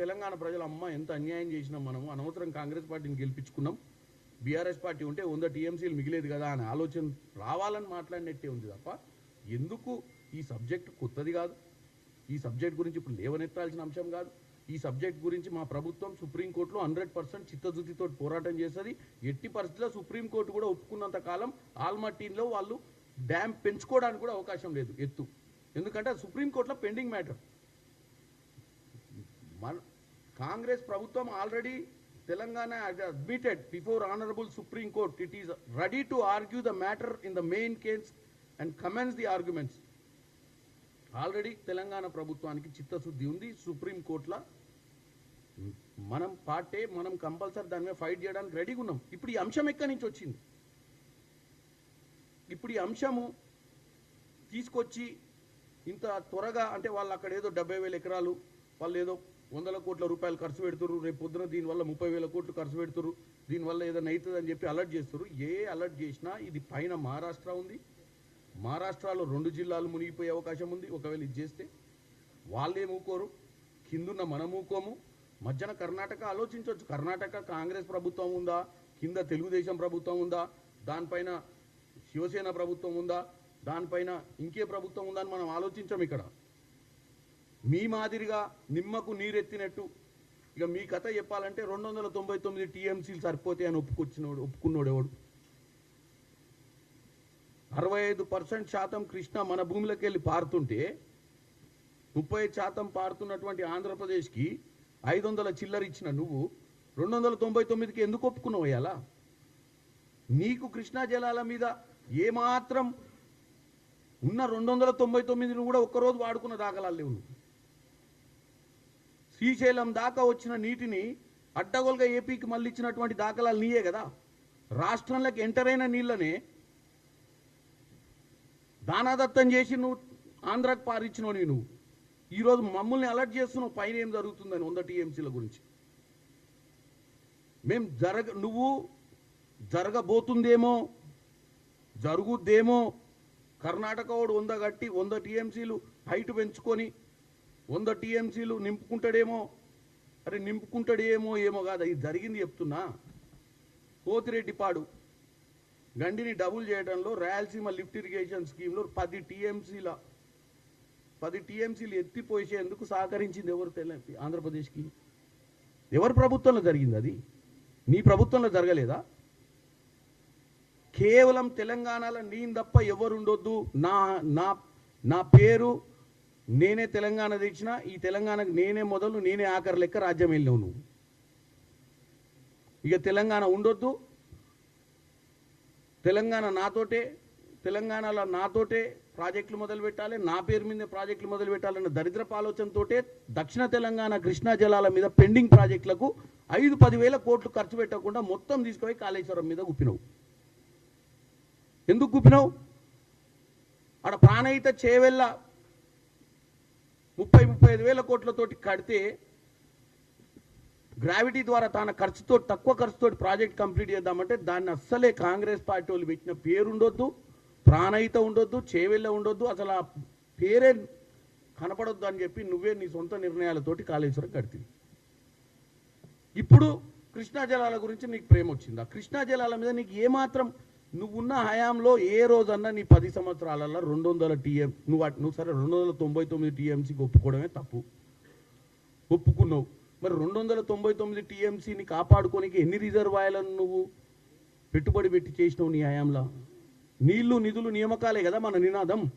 తెలంగాణ ప్రజలు అమ్మ ఎంత అన్యాయం చేసినాం మనము? అనవసరం కాంగ్రెస్ పార్టీని గెలిపించుకున్నాం. బీఆర్ఎస్ పార్టీ ఉంటే వంద టీఎంసీలు మిగిలేదు కదా అనే ఆలోచన రావాలని మాట్లాడినట్టే ఉంది తప్ప ఎందుకు ఈ సబ్జెక్ట్ కొత్తది కాదు? ఈ సబ్జెక్ట్ గురించి ఇప్పుడు లేవనెత్తాల్సిన అంశం కాదు. ఈ సబ్జెక్ట్ గురించి మా ప్రభుత్వం సుప్రీంకోర్టులో హండ్రెడ్ పర్సెంట్ చిత్తశుద్ధితో పోరాటం చేస్తుంది. ఎట్టి పరిస్థితుల్లో సుప్రీంకోర్టు కూడా ఒప్పుకున్నంత కాలం ఆల్మట్టీన్లో వాళ్ళు డ్యామ్ పెంచుకోవడానికి కూడా అవకాశం లేదు ఎత్తు. ఎందుకంటే అది సుప్రీంకోర్టులో పెండింగ్ మ్యాటర్. మన కాంగ్రెస్ ప్రభుత్వం already Telangana admitted before honourable supreme court. It is ready to argue the matter in the main case and commence the arguments already Telangana ప్రభుత్వానికి చిత్తశుద్ధి ఉంది. సుప్రీం కోర్టులో మనం పార్టీ మనం కంపల్సరీ దాని మీద ఫైట్ చేయడానికి రెడీగా ఉన్నాం. ఇప్పుడు ఈ అంశం ఎక్కడి నుంచి వచ్చింది? ఇప్పుడు ఈ అంశము తీసుకొచ్చి ఇంత త్వరగా అంటే వాళ్ళు అక్కడ ఏదో డెబ్బై వేల ఎకరాలు వాళ్ళు ఏదో వందల కోట్ల రూపాయలు ఖర్చు పెడుతున్నారు రేపు పొద్దున దీనివల్ల ముప్పై వేల కోట్లు ఖర్చు పెడుతున్నారు దీనివల్ల ఏదైనా అవుతుంది అని చెప్పి అలర్ట్ చేస్తారు ఏ అలర్ట్ చేసినా ఇది పైన మహారాష్ట్ర ఉంది. మహారాష్ట్రలో రెండు జిల్లాలు మునిగిపోయే అవకాశం ఉంది. ఒకవేళ ఇది చేస్తే వాళ్ళేమూకోరు కిందున్న మనమూకోము మధ్యన కర్ణాటక ఆలోచించవచ్చు కర్ణాటక కాంగ్రెస్ ప్రభుత్వం ఉందా? కింద తెలుగుదేశం ప్రభుత్వం ఉందా? దానిపైన శివసేన ప్రభుత్వం ఉందా? దానిపైన ఇంకే ప్రభుత్వం ఉందా అని మనం ఆలోచించాం ఇక్కడ. మీ మాదిరిగా నిమ్మకు నీరెత్తినట్టు. ఇక మీ కథ చెప్పాలంటే రెండు వందల తొంభై తొమ్మిది టీఎంసీలు సరిపోతాయి అని ఒప్పుకొచ్చినోడు ఒప్పుకున్నాడు ఎవడు అరవై ఐదు పర్సెంట్ శాతం కృష్ణ మన భూమిలోకి వెళ్ళి పారుతుంటే ముప్పై శాతం పారుతున్నటువంటి ఆంధ్రప్రదేశ్కి ఐదు వందల చిల్లర ఇచ్చిన నువ్వు రెండు వందల తొంభై తొమ్మిదికి ఎందుకు ఒప్పుకున్నావు అయ్యాలా నీకు కృష్ణా జలాల మీద ఏమాత్రం ఉన్న రెండు వందల తొంభై తొమ్మిదిని కూడా ఒక్కరోజు వాడుకున్న దాఖలాలు లేవు నువ్వు. శ్రీశైలం దాకా వచ్చిన నీటిని అడ్డగోలుగా ఏపీకి మళ్ళీ ఇచ్చినటువంటి దాఖలాలు నీయే కదా. రాష్ట్రంలోకి ఎంటర్ అయిన నీళ్ళనే దానాదత్తం చేసి నువ్వు ఆంధ్రాకి నీ నువ్వు. ఈరోజు మమ్మల్ని అలర్ట్ చేస్తున్నావు పైన ఏం జరుగుతుందని వంద టీఎంసీల గురించి. మేము జరగ నువ్వు జరగబోతుందేమో జరుగుద్దేమో కర్ణాటక వాడు వంద కట్టి వంద టీఎంసీలు హైట్ పెంచుకొని వంద టీఎంసీలు నింపుకుంటాడేమో? అరే నింపుకుంటాడేమో ఏమో కాదు? ఇది జరిగింది చెప్తున్నా. పోతిరెడ్డిపాడు గండిని డబుల్ చేయడంలో రాయలసీమ లిఫ్ట్ ఇరిగేషన్ స్కీమ్లో పది టీఎంసీల పది టీఎంసీలు ఎత్తిపోసేందుకు సహకరించింది ఎవరు తెల ఆంధ్రప్రదేశ్కి? ఎవరి ప్రభుత్వంలో జరిగింది అది? నీ ప్రభుత్వంలో జరగలేదా? కేవలం తెలంగాణలో నేను తప్ప ఎవరు ఉండొద్దు నా నా నా పేరు నేనే తెలంగాణ తెచ్చిన ఈ తెలంగాణకు నేనే మొదలు నేనే ఆఖరి లెక్క రాజ్యం వెళ్ళావు నువ్వు. ఇక తెలంగాణ ఉండొద్దు. తెలంగాణ నాతోటే తెలంగాణలో నాతోటే ప్రాజెక్టులు మొదలు పెట్టాలి నా పేరు మీద ప్రాజెక్టులు మొదలు పెట్టాలన్న దరిద్రపు ఆలోచనతోటే దక్షిణ తెలంగాణ కృష్ణా జలాల మీద పెండింగ్ ప్రాజెక్టులకు ఐదు పదివేల కోట్లు ఖర్చు పెట్టకుండా మొత్తం తీసుకుపోయి కాళేశ్వరం మీద గుప్పినవు. ఎందుకు గుప్పినావు? ఆడ ప్రాణహిత చేవెళ్ళ ముప్పై ఐదు వేల కోట్లతోటి కడితే గ్రావిటీ ద్వారా తన ఖర్చుతో తక్కువ ఖర్చుతో ప్రాజెక్ట్ కంప్లీట్ చేద్దామంటే దాన్ని అస్సలే కాంగ్రెస్ పార్టీ వాళ్ళు పెట్టిన పేరు ఉండొద్దు ప్రాణయిత ఉండొద్దు చేవెళ్ళ ఉండొద్దు అసలు ఆ పేరే కనపడొద్దు అని చెప్పి నువ్వే నీ సొంత నిర్ణయాలతోటి కాళేశ్వరం కడితివి ఇప్పుడు కృష్ణా జలాల గురించి నీకు ప్రేమ వచ్చింది? ఆ కృష్ణా జలాల మీద నీకు ఏమాత్రం నువ్వున్న హయాంలో ఏ రోజన్నా నీ పది సంవత్సరాలలో రెండు వందల టీఎం నువ్వు అటు నువ్వు సరే రెండు వందల తొంభై తొమ్మిది టీఎంసీకి ఒప్పుకోవడమే తప్పు. ఒప్పుకున్నావు. మరి రెండు వందల తొంభై తొమ్మిది టీఎంసీని కాపాడుకోనికి ఎన్ని రిజర్వాయర్లను నువ్వు పెట్టుబడి పెట్టి చేసినావు నీ హయాంలో? నీళ్ళు నిధులు నియామకాలే కదా మన నినాదం.